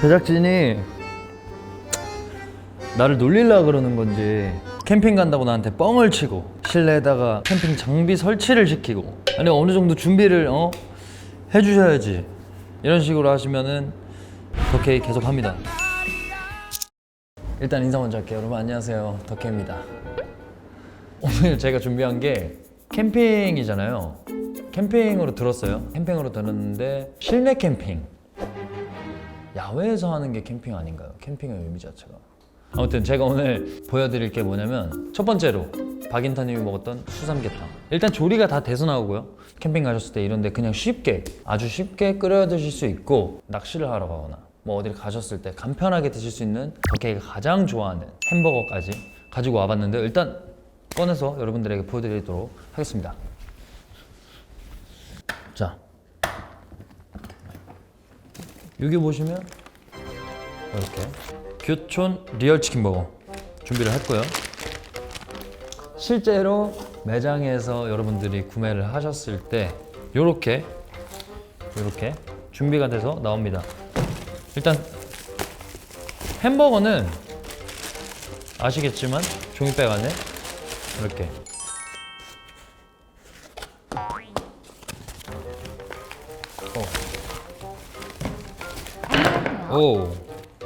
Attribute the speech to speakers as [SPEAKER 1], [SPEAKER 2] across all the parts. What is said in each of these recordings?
[SPEAKER 1] 제작진이 나를 놀리려 그러는 건지 캠핑 간다고 나한테 뻥을 치고 실내에다가 캠핑 장비 설치를 시키고 아니 어느 정도 준비를 어 해주셔야지 이런 식으로 하시면은 덕케이 계속 합니다. 일단 인사 먼저 할게요. 여러분 안녕하세요. 덕케입니다. 오늘 제가 준비한 게 캠핑이잖아요. 캠핑으로 들었어요. 캠핑으로 들었는데 실내 캠핑. 야외에서 하는 게 캠핑 아닌가요? 캠핑의 의미 자체가. 아무튼 제가 오늘 보여드릴 게 뭐냐면 첫 번째로 박인타님이 먹었던 수삼계탕. 일단 조리가 다 돼서 나오고요. 캠핑 가셨을 때 이런데 그냥 쉽게 아주 쉽게 끓여 드실 수 있고 낚시를 하러 가거나 뭐 어딜 가셨을 때 간편하게 드실 수 있는 덕케이가 가장 좋아하는 햄버거까지 가지고 와봤는데 일단 꺼내서 여러분들에게 보여드리도록 하겠습니다. 자, 여기 보시면 이렇게 교촌 리얼 치킨 버거 준비를 했고요. 실제로 매장에서 여러분들이 구매를 하셨을 때 이렇게 이렇게 준비가 돼서 나옵니다. 일단 햄버거는 아시겠지만 종이백 안에 이렇게 오. 오.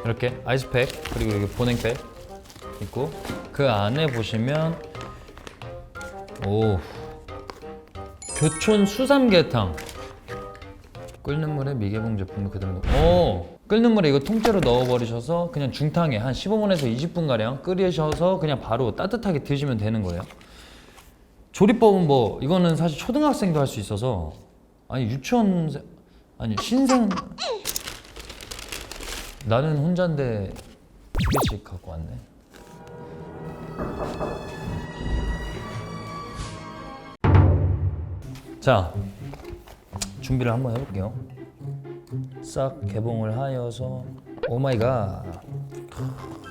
[SPEAKER 1] 이렇게 아이스팩 그리고 여기 보냉백 있고 그 안에 보시면 오. 교촌 수삼계탕. 끓는 물에 미개봉 제품을 그대로 넣- 오. 끓는 물에 이거 통째로 넣어버리셔서 그냥 중탕에 한 15분에서 20분 가량 끓이셔서 그냥 바로 따뜻하게 드시면 되는 거예요. 조리법은 뭐 이거는 사실 초등학생도 할 수 있어서. 아니 유치원 아니 신생 나는 혼자인데 두 개씩 갖고 왔네. 자, 준비를 한번 해볼게요. 싹 개봉을 하여서 오 마이 갓.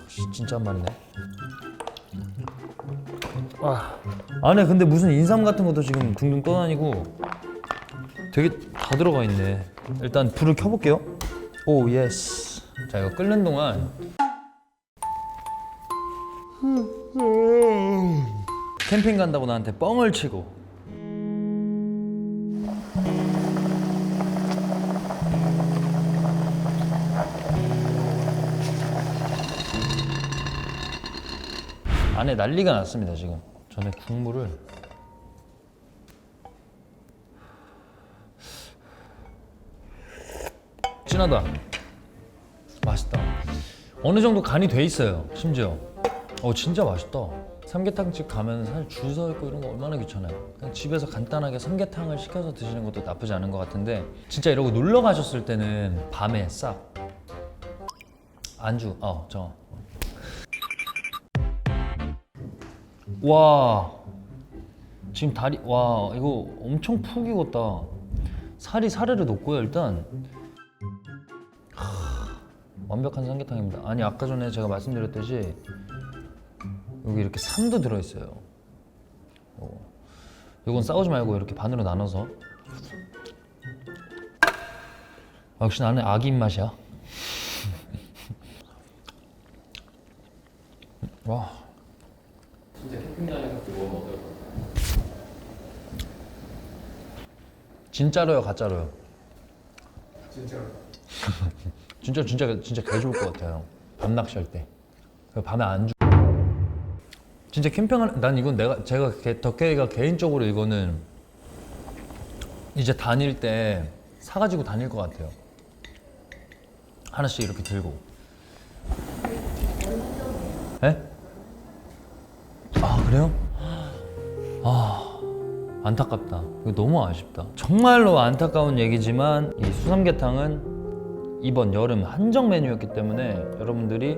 [SPEAKER 1] 씨, 진짜 한 마리네. 아, 안에 근데 무슨 인삼 같은 것도 지금 둥둥 떠다니고 되게 다 들어가 있네. 일단 불을 켜볼게요. 오 예스. 자 이거 끓는 동안. 캠핑 간다고 나한테 뻥을 치고. 안에 난리가 났습니다 지금. 전에 국물을. 진하다 맛있다. 어느 정도 간이 돼 있어요 심지어. 어 진짜 맛있다. 삼계탕집 가면 사실 줄 서 있고 이런 거 얼마나 귀찮아요. 그냥 집에서 간단하게 삼계탕을 시켜서 드시는 것도 나쁘지 않은 것 같은데 진짜 이러고 놀러 가셨을 때는 밤에 싹. 안주 어저. 와. 지금 다리 와 이거 엄청 푹 익었다. 살이 사르르 녹고요 일단. 하, 완벽한 삼계탕입니다. 아니 아까 전에 제가 말씀드렸듯이 여기 이렇게 삼도 들어있어요. 어. 이건 싸우지 말고 이렇게 반으로 나눠서. 아, 역시 나는 아기 입맛이야. 와. 진짜로요, 가짜로요?
[SPEAKER 2] 진짜로
[SPEAKER 1] 진짜 진짜 진짜 개 좋을 것 같아요. 밤 낚시할 때. 그 밤에 안 주. 진짜 캠핑을 난 이건 내가 제가 개- 덕케이가 개인적으로 이거는 이제 다닐 때 사가지고 다닐 것 같아요. 하나씩 이렇게 들고. 에? 아 그래요? 아 안타깝다. 이거 너무 아쉽다. 정말로 안타까운 얘기지만 이 수삼계탕은 이번 여름 한정 메뉴였기 때문에 여러분들이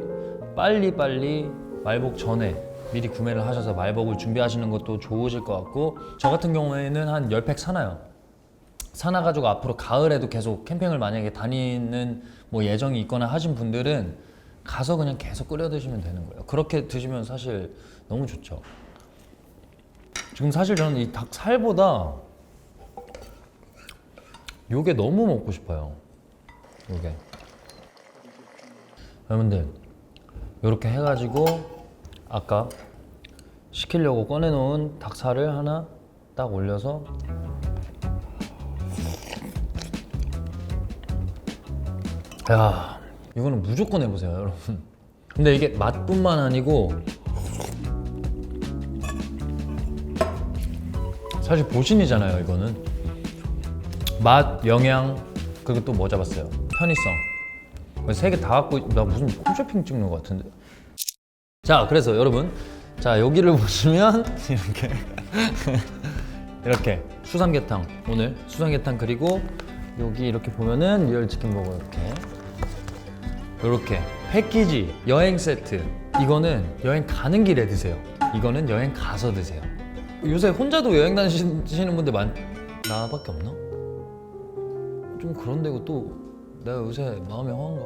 [SPEAKER 1] 빨리빨리 말복 전에 미리 구매를 하셔서 말복을 준비하시는 것도 좋으실 것 같고 저 같은 경우에는 한 10팩 사나요. 사놔가지고 앞으로 가을에도 계속 캠핑을 만약에 다니는 뭐 예정이 있거나 하신 분들은 가서 그냥 계속 끓여 드시면 되는 거예요. 그렇게 드시면 사실 너무 좋죠. 지금 사실 저는 이 닭살보다 요게 너무 먹고 싶어요. 요게. 여러분들 이렇게 해가지고 아까 시키려고 꺼내놓은 닭살을 하나 딱 올려서 야 이거는 무조건 해보세요 여러분. 근데 이게 맛뿐만 아니고 사실 보신이잖아요 이거는. 맛, 영양 그리고 또 뭐 잡았어요 편의성. 세 개 다 갖고 있- 나 무슨 홈쇼핑 찍는 것 같은데. 자 그래서 여러분 자 여기를 보시면 이렇게 이렇게 수삼계탕 오늘 수삼계탕 그리고 여기 이렇게 보면은 리얼 치킨 버거 이렇게. 이렇게 패키지 여행 세트. 이거는 여행 가는 길에 드세요. 이거는 여행 가서 드세요. 요새 혼자도 여행 다니시는 분들 많 나밖에 없나? 좀 그런데고 또 내가 요새 마음이 허한가?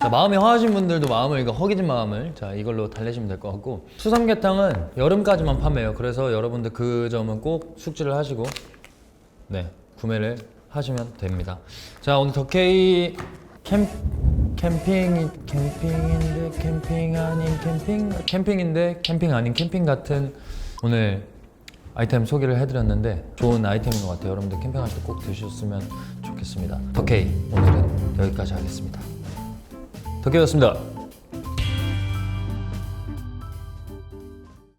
[SPEAKER 1] 자, 마음이 허하신 분들도 마음을 이거 허기진 마음을 자 이걸로 달래시면 될 것 같고. 수삼계탕은 여름까지만 판매해요. 그래서 여러분들 그 점은 꼭 숙지를 하시고 네 구매를 하시면 됩니다. 자 오늘 덕케이 캠 캠핑 캠핑인데 캠핑 아닌 캠핑 캠핑인데 캠핑 아닌 캠핑 같은 오늘 아이템 소개를 해드렸는데 좋은 아이템인 것 같아요. 여러분들 캠핑할 때 꼭 드셨으면 좋겠습니다. 덕케이. 오늘은 여기까지 하겠습니다. 덕케이였습니다